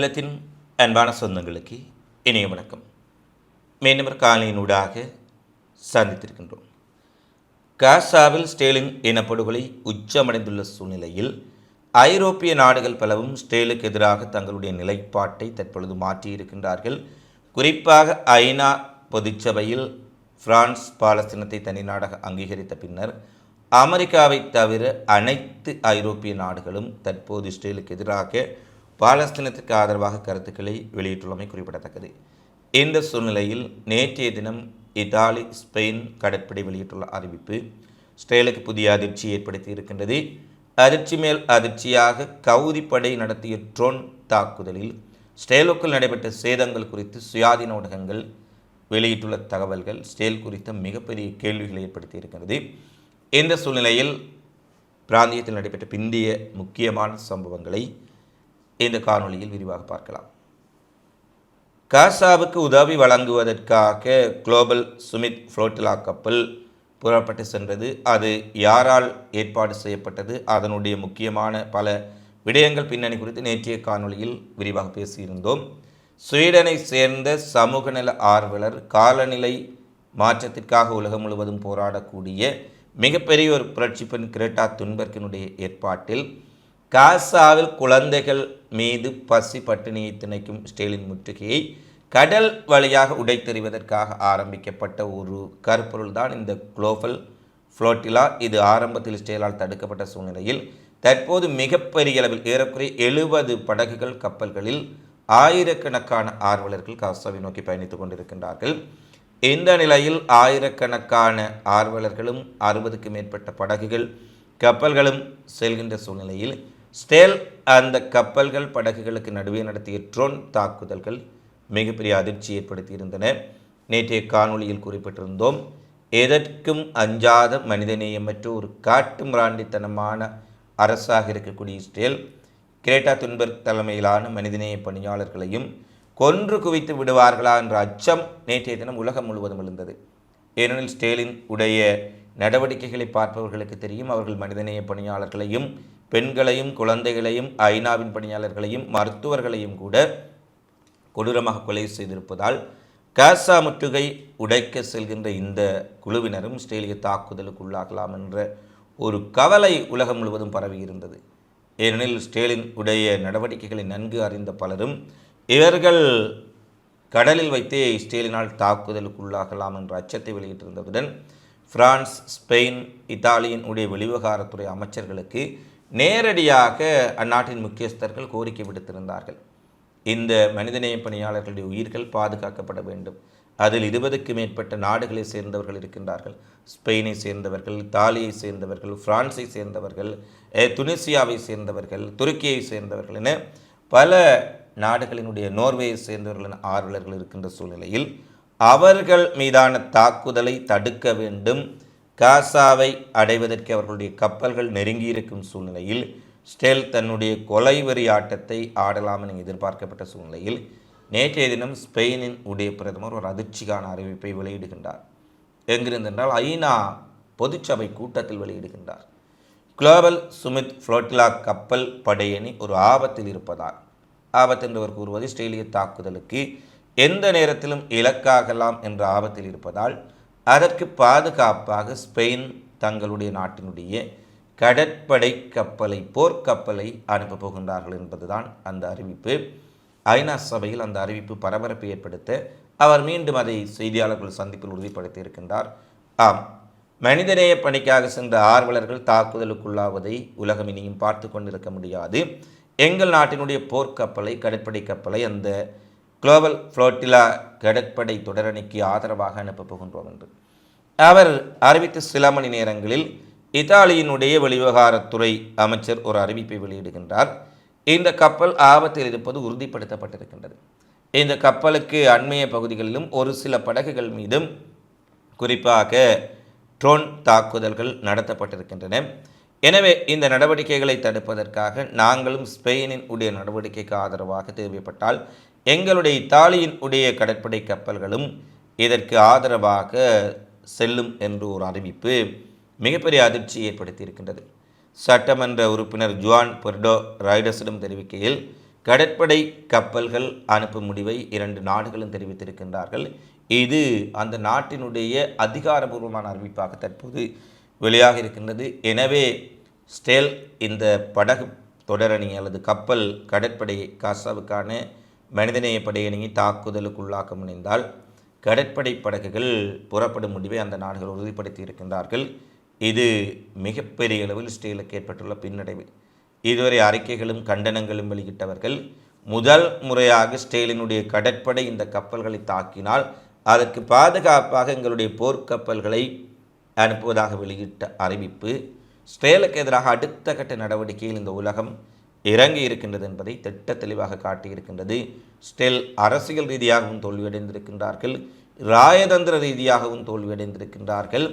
இல்லத்தின் அன்பான சொந்தங்களுக்கு இணைய வணக்கம். மீண்டும் காலையினூடாக சந்தித்திருக்கின்றோம். காசாவில் ஸ்டேலின் இனப்படுகொலை உச்சமடைந்துள்ள சூழ்நிலையில் ஐரோப்பிய நாடுகள் பலவும் ஸ்டேலுக்கு எதிராக தங்களுடைய நிலைப்பாட்டை தற்பொழுது மாற்றியிருக்கின்றார்கள். குறிப்பாக ஐநா பொதுச்சபையில் பிரான்ஸ் பாலஸ்தீனத்தை தனிநாடாக அங்கீகரித்த பின்னர் அமெரிக்காவை தவிர அனைத்து ஐரோப்பிய நாடுகளும் தற்போது ஸ்டேலுக்கு எதிராக பாலஸ்தீனத்திற்கு ஆதரவாக கருத்துக்களை வெளியிட்டுள்ளமை குறிப்பிடத்தக்கது. இந்த சூழ்நிலையில் நேற்றைய தினம் இத்தாலி ஸ்பெயின் கடற்படை வெளியிட்டுள்ள அறிவிப்பு இஸ்ரேலுக்கு புதிய அதிர்ச்சி ஏற்படுத்தி இருக்கின்றது. அதிர்ச்சி மேல் அதிர்ச்சியாக கவுதிப்படை நடத்திய ட்ரோன் தாக்குதலில் ஸ்டேலுக்குள் நடைபெற்ற சேதங்கள் குறித்து சுயாதீன ஊடகங்கள் வெளியிட்டுள்ள தகவல்கள் ஸ்டேல் குறித்த மிகப்பெரிய கேள்விகளை ஏற்படுத்தி இருக்கிறது இந்த சூழ்நிலையில் பிராந்தியத்தில் நடைபெற்ற பிந்திய முக்கியமான சம்பவங்களை இந்த காணொளியில் விரிவாக பார்க்கலாம். காசாவுக்கு உதவி வழங்குவதற்காக குளோபல் சுமித் ஃப்ளோட்டிலா கப்பல் புறப்பட்டு சென்றது. அது யாரால் ஏற்பாடு செய்யப்பட்டது? அதனுடைய முக்கியமான பல விடயங்கள் பின்னணி குறித்து நேற்றைய காணொளியில் விரிவாக பேசியிருந்தோம். ஸ்வீடனை சேர்ந்த சமூக நல ஆர்வலர் காலநிலை மாற்றத்திற்காக உலகம் முழுவதும் போராடக்கூடிய மிகப்பெரிய ஒரு புரட்சி பெண் கிரேட்டா துன்பர்கினுடைய ஏற்பாட்டில் காசாவில் குழந்தைகள் மீது பசி பட்டினியை திணைக்கும் ஸ்டேலின் முற்றுகையை கடல் வழியாக உடைத்தெறிவதற்காக ஆரம்பிக்கப்பட்ட ஒரு கருப்பொருள் தான் இந்த குளோபல் ஃப்ளோட்டிலா. இது ஆரம்பத்தில் ஸ்டேலால் தடுக்கப்பட்ட சூழ்நிலையில் தற்போது மிகப்பெரிய அளவில் ஏறக்குறைய எழுபது படகுகள் கப்பல்களில் ஆயிரக்கணக்கான ஆர்வலர்கள் காசாவை நோக்கி பயணித்துக் கொண்டிருக்கின்றார்கள். இந்த நிலையில் ஆயிரக்கணக்கான ஆர்வலர்களும் அறுபதுக்கு மேற்பட்ட படகுகள் கப்பல்களும் செல்கின்ற சூழ்நிலையில் ஸ்டேல் அந்த கப்பல்கள் படகுகளுக்கு நடுவே நடத்திய ட்ரோன் தாக்குதல்கள் மிகப்பெரிய அதிர்ச்சி ஏற்படுத்தியிருந்தன. நேற்றைய காணொளியில் குறிப்பிட்டிருந்தோம் எதற்கும் அஞ்சாத மனிதநேயமற்ற ஒரு காட்டு மிராண்டித்தனமான அரசாக இருக்கக்கூடிய இஸ்ரேல் கிரேட்டா துன்பர்க் தலைமையிலான மனிதநேய பணியாளர்களையும் கொன்று குவித்து விடுவார்களா என்ற அச்சம் நேற்றைய தினம் உலகம் முழுவதும் இருந்தது ஏனெனில் ஸ்டேலின் உடைய நடவடிக்கைகளை பார்ப்பவர்களுக்கு தெரியும் அவர்கள் மனிதநேய பணியாளர்களையும் பெண்களையும் குழந்தைகளையும் ஐநாவின் பணியாளர்களையும் மருத்துவர்களையும் கூட கொடூரமாக கொலை செய்திருப்பதால் காசா முற்றுகை உடைக்க செல்கின்ற இந்த குழுவினரும் இஸ்ரேலிய தாக்குதலுக்கு உள்ளாகலாம் என்ற ஒரு கவலை உலகம் முழுவதும் பரவியிருந்தது ஏனெனில் ஸ்டேலின் உடைய நடவடிக்கைகளை நன்கு அறிந்த பலரும் இவர்கள் கடலில் வைத்தே இஸ்ரேலினால் தாக்குதலுக்கு உள்ளாகலாம் என்ற அச்சத்தை வெளியிட்டிருந்ததுடன் பிரான்ஸ் ஸ்பெயின் இத்தாலியின் உடைய வெளிவிவகாரத்துறை அமைச்சர்களுக்கு நேரடியாக அந்நாட்டின் முக்கியஸ்தர்கள் கோரிக்கை விடுத்திருந்தார்கள். இந்த மனிதநேய பணியாளர்களுடைய உயிர்கள் பாதுகாக்கப்பட வேண்டும். அதில் இருபதுக்கு மேற்பட்ட நாடுகளை சேர்ந்தவர்கள் இருக்கின்றார்கள். ஸ்பெயினை சேர்ந்தவர்கள் இத்தாலியை சேர்ந்தவர்கள் பிரான்ஸை சேர்ந்தவர்கள் துனிசியாவை சேர்ந்தவர்கள் துருக்கியை சேர்ந்தவர்கள் என பல நாடுகளினுடைய நோர்வேயை சேர்ந்தவர்களின் ஆர்வலர்கள் இருக்கின்ற சூழ்நிலையில் அவர்கள் மீதான தாக்குதலை தடுக்க வேண்டும். காசாவை அடைவதற்கு அவர்களுடைய கப்பல்கள் நெருங்கியிருக்கும் சூழ்நிலையில் ஸ்டெல் தன்னுடைய கொலைவெறி ஆட்டத்தை ஆடலாம் என எதிர்பார்க்கப்பட்ட சூழ்நிலையில் நேற்றைய தினம் ஸ்பெயினின் உடைய பிரதமர் ஒரு அதிர்ச்சிக்கான அறிவிப்பை வெளியிடுகின்றார். எங்கிருந்தென்றால் ஐநா பொதுச்சபை கூட்டத்தில் வெளியிடுகின்றார். குளோபல் சுமித் ஃப்ளோட்டிலா கப்பல் படையணி ஒரு ஆபத்தில் இருப்பதால் ஆபத்து என்றவர் கூறுவது இஸ்ரேலிய தாக்குதலுக்கு எந்த நேரத்திலும் இலக்காகலாம் என்ற ஆபத்தில் இருப்பதால் அதற்கு பாதுகாப்பாக ஸ்பெயின் தங்களுடைய நாட்டினுடைய கடற்படை கப்பலை போர்க்கப்பலை அனுப்பப் போகின்றார்கள் என்பதுதான் அந்த அறிவிப்பு. ஐநா சபையில் அந்த அறிவிப்பு பரபரப்பை ஏற்படுத்த அவர் மீண்டும் அதை செய்தியாளர்கள் சந்திப்பில் உறுதிப்படுத்தி இருக்கின்றார். ஆம் மனிதநேய பணிக்காக சென்ற ஆர்வலர்கள் தாக்குதலுக்குள்ளாவதை உலகம் இனியும் பார்த்து கொண்டிருக்க முடியாது. எங்கள் நாட்டினுடைய போர்க்கப்பலை கடற்படை கப்பலை அந்த குளோபல் ஃப்ளோட்டிலா கடற்படை தொடரணிக்கு ஆதரவாக அனுப்பப் போகின்றோம் என்று. அவர் அறிவித்த சில மணி நேரங்களில் இத்தாலியினுடைய வெளிவிவகாரத்துறை அமைச்சர் ஒரு அறிவிப்பை வெளியிடுகின்றார். இந்த கப்பல் ஆபத்தில் இருப்பது உறுதிப்படுத்தப்பட்டிருக்கின்றது. இந்த கப்பலுக்கு அண்மைய பகுதிகளிலும் ஒரு சில படகுகள் மீதும் குறிப்பாக ட்ரோன் தாக்குதல்கள் நடத்தப்பட்டிருக்கின்றன. எனவே இந்த நடவடிக்கைகளை தடுப்பதற்காக நாங்களும் ஸ்பெயினின் உடைய நடவடிக்கைக்கு ஆதரவாக தேவைப்பட்டால் எங்களுடைய இத்தாலியின் உடைய கடற்படை கப்பல்களும் இதற்கு ஆதரவாக செல்லும் என்று ஒரு அறிவிப்பு மிகப்பெரிய அதிர்ச்சி ஏற்படுத்தியிருக்கின்றது. சட்டமன்ற உறுப்பினர் ஜுவான் பெர்டோ ராய்டஸிடம் தெரிவிக்கையில் கடற்படை கப்பல்கள் அனுப்பும் முடிவை இரண்டு நாடுகளும் தெரிவித்திருக்கின்றார்கள். இது அந்த நாட்டினுடைய அதிகாரபூர்வமான அறிவிப்பாக தற்போது வெளியாக இருக்கின்றது எனவே ஸ்டேல் இந்த படகு தொடரணி அல்லது கப்பல் கடற்படை காசாவுக்கான மனிதநேய படையணியை தாக்குதலுக்குள்ளாக்க முனைந்தால் கடற்படை படகுகள் புறப்படும் முடிவை அந்த நாடுகள் உறுதிப்படுத்தி இருக்கின்றார்கள். இது மிகப்பெரிய அளவில் ஸ்டேலுக்கு ஏற்பட்டுள்ள பின்னடைவு. இதுவரை அறிக்கைகளும் கண்டனங்களும் வெளியிட்டவர்கள் முதல் முறையாக ஸ்டேலினுடைய கடற்படை இந்த கப்பல்களை தாக்கினால் அதற்கு பாதுகாப்பாக எங்களுடைய போர்க்கப்பல்களை அனுப்புவதாக வெளியிட்ட அறிவிப்பு ஸ்டேலுக்கு எதிராக அடுத்த கட்ட நடவடிக்கையில் இந்த உலகம் இறங்கி இருக்கின்றது என்பதை திட்ட தெளிவாக காட்டியிருக்கின்றது. ஸ்டெல் அரசியல் ரீதியாகவும் தோல்வியடைந்திருக்கின்றார்கள். இராயதந்திர ரீதியாகவும் தோல்வியடைந்திருக்கின்றார்கள்.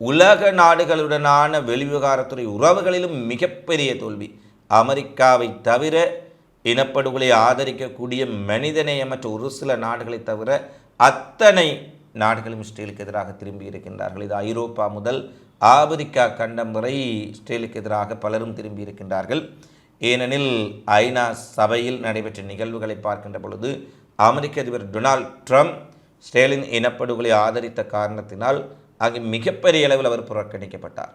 உலக நாடுகளுடனான வெளிவிவகாரத்துறை உறவுகளிலும் மிகப்பெரிய தோல்வி. அமெரிக்காவை தவிர இனப்படுகொலை ஆதரிக்கக்கூடிய மனிதநேயமற்ற ஒரு சில நாடுகளை தவிர அத்தனை நாடுகளும் இஸ்ரேலுக்கு எதிராக திரும்பி இருக்கின்றார்கள். இது ஐரோப்பா முதல் ஆப்பிரிக்கா கண்டம் வரை இஸ்ரேலுக்கு எதிராக பலரும் திரும்பி இருக்கின்றார்கள். ஏனெனில் ஐநா சபையில் நடைபெற்ற நிகழ்வுகளை பார்க்கின்ற பொழுது அமெரிக்க அதிபர் டொனால்ட் ட்ரம்ப் ஸ்டேலின் இனப்படுகொலை ஆதரித்த காரணத்தினால் அங்கு மிகப்பெரிய அளவில் அவர் புறக்கணிக்கப்பட்டார்.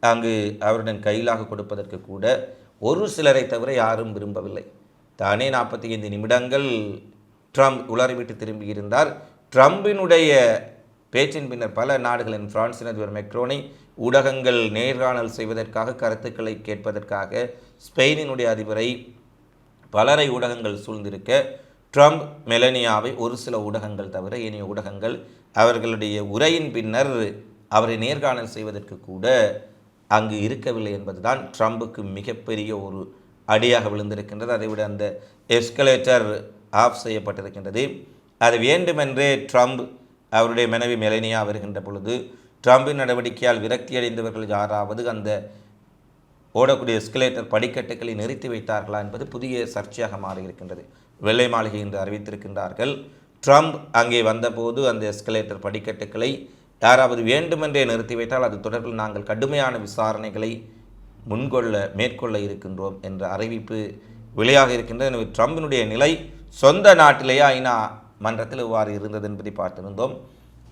அங்கு அவருடன் கையிலாக கொடுப்பதற்கு கூட ஒரு சிலரை தவிர யாரும் விரும்பவில்லை. தானே நாற்பத்தி ஐந்து நிமிடங்கள் ட்ரம்ப் உளறிவிட்டு திரும்பியிருந்தார் ட்ரம்பினுடைய பேச்சின் பின்னர் பல நாடுகளின் பிரான்சின் அதிபர் மெக்ரோனை ஊடகங்கள் நேர்காணல் செய்வதற்காக கருத்துக்களை கேட்பதற்காக ஸ்பெயினினுடைய அதிபரை பலரை ஊடகங்கள் சூழ்ந்திருக்க ட்ரம்ப் மெலனியாவை ஒரு சில ஊடகங்கள் தவிர இனிய ஊடகங்கள் அவர்களுடைய உரையின் பின்னர் அவரை நேர்காணல் செய்வதற்கு கூட அங்கு இருக்கவில்லை என்பதுதான் ட்ரம்புக்கு மிகப்பெரிய ஒரு அடியாக விழுந்திருக்கின்றது. அதைவிட அந்த எஸ்கலேட்டர் ஆஃப் செய்யப்பட்டிருக்கின்றது. அது வேண்டுமென்றே ட்ரம்ப் அவருடைய மனைவி மெலனியா வருகின்ற பொழுது ட்ரம்பின் நடவடிக்கையால் விரக்தியடைந்தவர்கள் யாராவது அந்த ஓடக்கூடிய எஸ்கலேட்டர் படிக்கட்டுகளை நிறுத்தி வைத்தார்களா என்பது புதிய சர்ச்சையாக மாறியிருக்கின்றது. வெள்ளை மாளிகை என்று அறிவித்திருக்கின்றார்கள். ட்ரம்ப் அங்கே வந்தபோது அந்த எஸ்கலேட்டர் படிக்கட்டுகளை யாராவது வேண்டுமென்றே நிறுத்தி வைத்தால் அது தொடர்பில் நாங்கள் கடுமையான விசாரணைகளை முன்கொள்ள மேற்கொள்ள இருக்கின்றோம் என்ற அறிவிப்பு வெளியாக இருக்கின்றது. எனவே ட்ரம்பினுடைய நிலை சொந்த நாட்டிலேயே ஐநா மன்றத்தில் இவ்வாறு இருந்தது என்பதை பார்த்திருந்தோம்.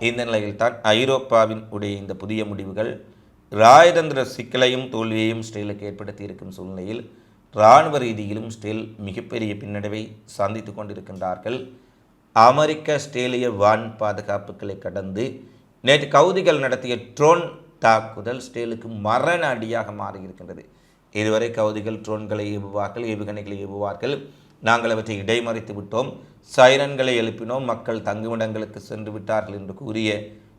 இந்த நிலையில் தான் ஐரோப்பாவின் உடைய இந்த புதிய முடிவுகள் ராயதந்திர சிக்கலையும் தோல்வியையும் ஸ்டீலுக்கு ஏற்படுத்தி இருக்கும் சூழ்நிலையில் இராணுவ ரீதியிலும் ஸ்டேல் மிகப்பெரிய பின்னடைவை சந்தித்து கொண்டிருக்கின்றார்கள். அமெரிக்க ஸ்டேலிய வான் பாதுகாப்புகளை கடந்து நேற்று கவுதிகள் நடத்திய ட்ரோன் தாக்குதல் ஸ்டேலுக்கு மரண அடியாக மாறியிருக்கின்றது. இதுவரை கவுதிகள் ட்ரோன்களை ஏவுவார்கள் ஏவுகணைகளை ஏவுவார்கள். நாங்கள் அவற்றை இடைமறித்து விட்டோம். சைரன்களை எழுப்பினோம். மக்கள் தங்குமிடங்களுக்கு சென்று விட்டார்கள் என்று கூறிய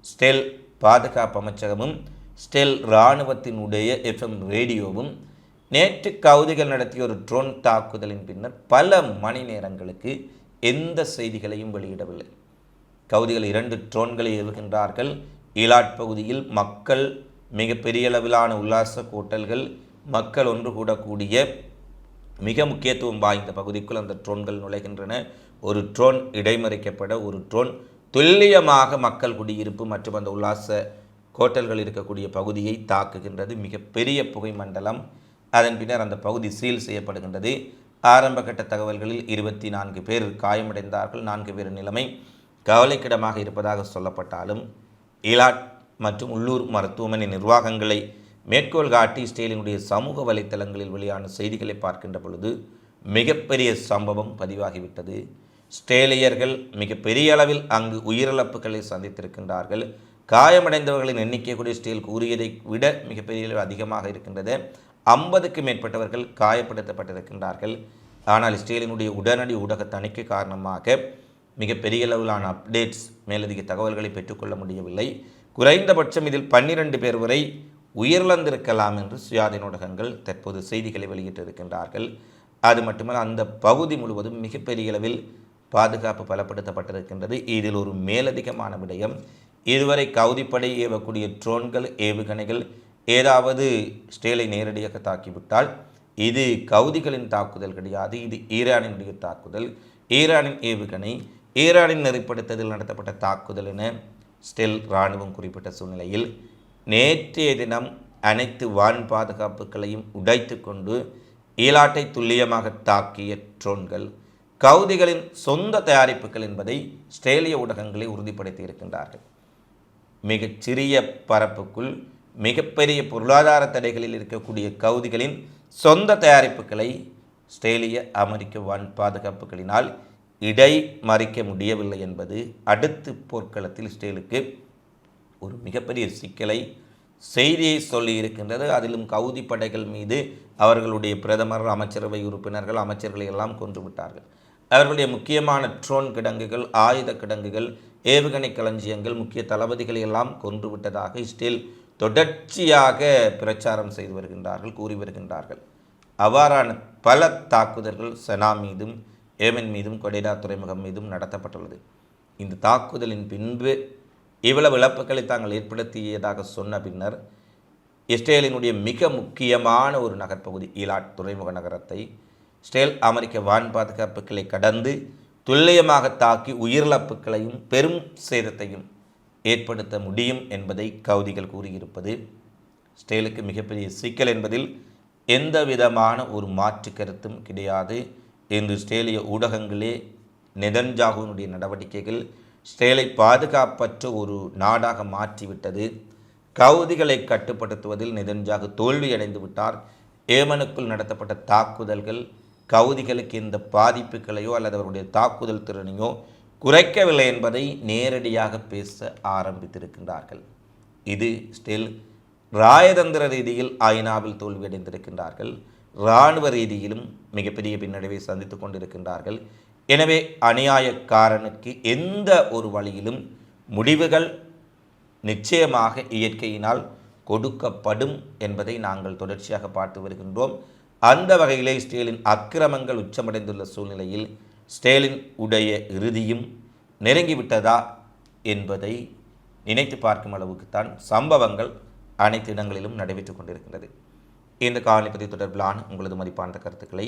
ஸ்டெல் பாதுகாப்பு அமைச்சகமும் ஸ்டெல் இராணுவத்தினுடைய எஃப்எம் ரேடியோவும் நேற்று கவுதிகள் நடத்திய ஒரு ட்ரோன் தாக்குதலின் பின்னர் பல மணி நேரங்களுக்கு எந்த செய்திகளையும் வெளியிடவில்லை. கவுதிகள் இரண்டு ட்ரோன்களை ஏவுகின்றார்கள். ஈலாட் பகுதியில் மக்கள் மிக பெரிய அளவிலான உல்லாச கூட்டல்கள் மக்கள் ஒன்று கூடக்கூடிய மிக முக்கியத்துவம் வாய்ந்த பகுதிக்குள் அந்த ட்ரோன்கள் நுழைகின்றன. ஒரு ட்ரோன் இடைமறிக்கப்பட ஒரு ட்ரோன் துல்லியமாக மக்கள் குடியிருப்பு மற்றும் அந்த உல்லாச கோட்டல்கள் இருக்கக்கூடிய பகுதியை தாக்குகின்றது. மிகப்பெரிய புகை மண்டலம். அதன் பின்னர் அந்த பகுதி சீல் செய்யப்படுகின்றது. ஆரம்ப கட்ட தகவல்களில் இருபத்தி நான்கு பேர் காயமடைந்தார்கள். நான்கு பேர் நிலைமை கவலைக்கிடமாக இருப்பதாக சொல்லப்பட்டாலும் இலாட் மற்றும் உள்ளூர் மருத்துவமனை நிர்வாகங்களை மேற்கோள் காட்டி ஸ்டேலினுடைய சமூக வலைத்தளங்களில் வெளியான செய்திகளை பார்க்கின்ற பொழுது மிகப்பெரிய சம்பவம் பதிவாகிவிட்டது. ஸ்டேலியர்கள் மிக பெரிய அளவில் அங்கு உயிரிழப்புகளை சந்தித்திருக்கின்றார்கள். காயமடைந்தவர்களின் எண்ணிக்கை கூட ஸ்டேல் கூறியதை விட மிகப்பெரிய அளவில் அதிகமாக இருக்கின்றது. ஐம்பதுக்கு மேற்பட்டவர்கள் காயப்படுத்தப்பட்டிருக்கின்றார்கள். ஆனால் ஸ்டேலினுடைய உடனடி ஊடக தணிக்கை காரணமாக மிகப்பெரிய அளவிலான அப்டேட்ஸ் மேலதிக தகவல்களை பெற்றுக்கொள்ள முடியவில்லை. குறைந்தபட்சம் இதில் பன்னிரண்டு பேர் வரை உயிரிழந்திருக்கலாம் என்று சுயாதீன ஊடகங்கள் தற்போது செய்திகளை வெளியிட்டிருக்கின்றார்கள். அது மட்டுமல்ல அந்த பகுதி முழுவதும் மிகப்பெரிய அளவில் பாதுகாப்பு பலப்படுத்தப்பட்டிருக்கின்றது. இதில் ஒரு மேலதிகமான விடயம் இதுவரை கவுதிப்படை ஏவக்கூடிய ட்ரோன்கள் ஏவுகணைகள் ஏதாவது ஸ்டேலை நேரடியாக தாக்கிவிட்டால் இது கவுதிகளின் தாக்குதல் கிடையாது. இது ஈரானினுடைய தாக்குதல். ஈரானின் ஏவுகணை ஈரானின் நெறிப்படுத்ததில் நடத்தப்பட்ட தாக்குதல் என ஸ்டெல் இராணுவம் குறிப்பிட்ட சூழ்நிலையில் நேற்றைய தினம் அனைத்து வான் பாதுகாப்புகளையும் உடைத்து கொண்டு ஈலாட்டை துல்லியமாக தாக்கிய ட்ரோன்கள் கவுதிகளின் சொந்த தயாரிப்புகள் என்பதை ஸ்ட்ரேலிய ஊடகங்களை உறுதிப்படுத்தி இருக்கின்றார்கள் மிகச் சிறிய பரப்புக்குள் மிகப்பெரிய பொருளாதார தடைகளில் இருக்கக்கூடிய கவுதிகளின் சொந்த தயாரிப்புகளை ஸ்ட்ரேலிய அமெரிக்க வான் பாதுகாப்புகளினால் இடை மறிக்க முடியவில்லை என்பது அடுத்து போர்க்களத்தில் ஸ்டேலுக்கு ஒரு மிகப்பெரிய சிக்கலை செய்தியை சொல்லி இருக்கின்றது. அதிலும் கவுதி படைகள் மீது அவர்களுடைய பிரதமர் அமைச்சரவை உறுப்பினர்கள் அமைச்சர்களை எல்லாம் கொன்றுவிட்டார்கள் அவர்களுடைய முக்கியமான ட்ரோன் கிடங்குகள் ஆயுத கிடங்குகள் ஏவுகணை களஞ்சியங்கள் முக்கிய தளபதிகளை எல்லாம் கொன்றுவிட்டதாக இஸ்ரேல் தொடர்ச்சியாக பிரச்சாரம் செய்து வருகின்றார்கள் கூறி வருகின்றார்கள். அவ்வாறான பல தாக்குதல்கள் சனா மீதும் ஏமன் மீதும் கொடைடா துறைமுகம் மீதும் நடத்தப்பட்டுள்ளது. இந்த தாக்குதலின் பின்பு இவ்வளவு இழப்புகளை தாங்கள் ஏற்படுத்தியதாக சொன்ன பின்னர் இஸ்ரேலினுடைய மிக முக்கியமான ஒரு நகர்ப்பகுதி ஈலாட் துறைமுக நகரத்தை இஸ்ரேல் அமெரிக்க வான் பாதுகாப்புகளை கடந்து துல்லியமாக தாக்கி உயிரிழப்புகளையும் பெரும் சேதத்தையும் ஏற்படுத்த முடியும் என்பதை கவுதிகள் கூறியிருப்பது ஸ்டேலுக்கு மிகப்பெரிய சிக்கல் என்பதில் எந்த விதமான ஒரு மாற்று கருத்தும் கிடையாது. இன்று ஸ்டேலிய ஊடகங்களே நெதன்ஜாகுனுடைய நடவடிக்கைகள் ஸ்டேலை பாதுகாப்பற்ற ஒரு நாடாக மாற்றிவிட்டது. கவுதிகளை கட்டுப்படுத்துவதில் நெதன்ஜாகு தோல்வியடைந்து விட்டார். ஏமனுக்குள் நடத்தப்பட்ட தாக்குதல்கள் கவுதிகளுக்கு இந்த பாதிப்புகளையோ அல்லது அவருடைய தாக்குதல் திறனையோ குறைக்கவில்லை என்பதை நேரடியாக பேச ஆரம்பித்திருக்கின்றார்கள். இது ஸ்டில் ராயதந்திர ரீதியில் ஐநாவில் தோல்வியடைந்திருக்கின்றார்கள். இராணுவ ரீதியிலும் மிகப்பெரிய பின்னடைவை சந்தித்து கொண்டிருக்கின்றார்கள். எனவே அநியாயக்காரனுக்கு எந்த ஒரு வழியிலும் முடிவுகள் நிச்சயமாக இயற்கையினால் கொடுக்கப்படும் என்பதை நாங்கள் தொடர்ச்சியாக பார்த்து வருகின்றோம். அந்த வகையிலே ஸ்டேலின் அக்கிரமங்கள் உச்சமடைந்துள்ள சூழ்நிலையில் ஸ்டேலின் உடைய இறுதியும் நெருங்கிவிட்டதா என்பதை நினைத்து பார்க்கும் அளவுக்குத்தான் சம்பவங்கள் அனைத்து இடங்களிலும் நடைபெற்று கொண்டிருக்கின்றது. இந்த காணொலி பற்றி தொடர்பிலான உங்களது மதிப்பான கருத்துக்களை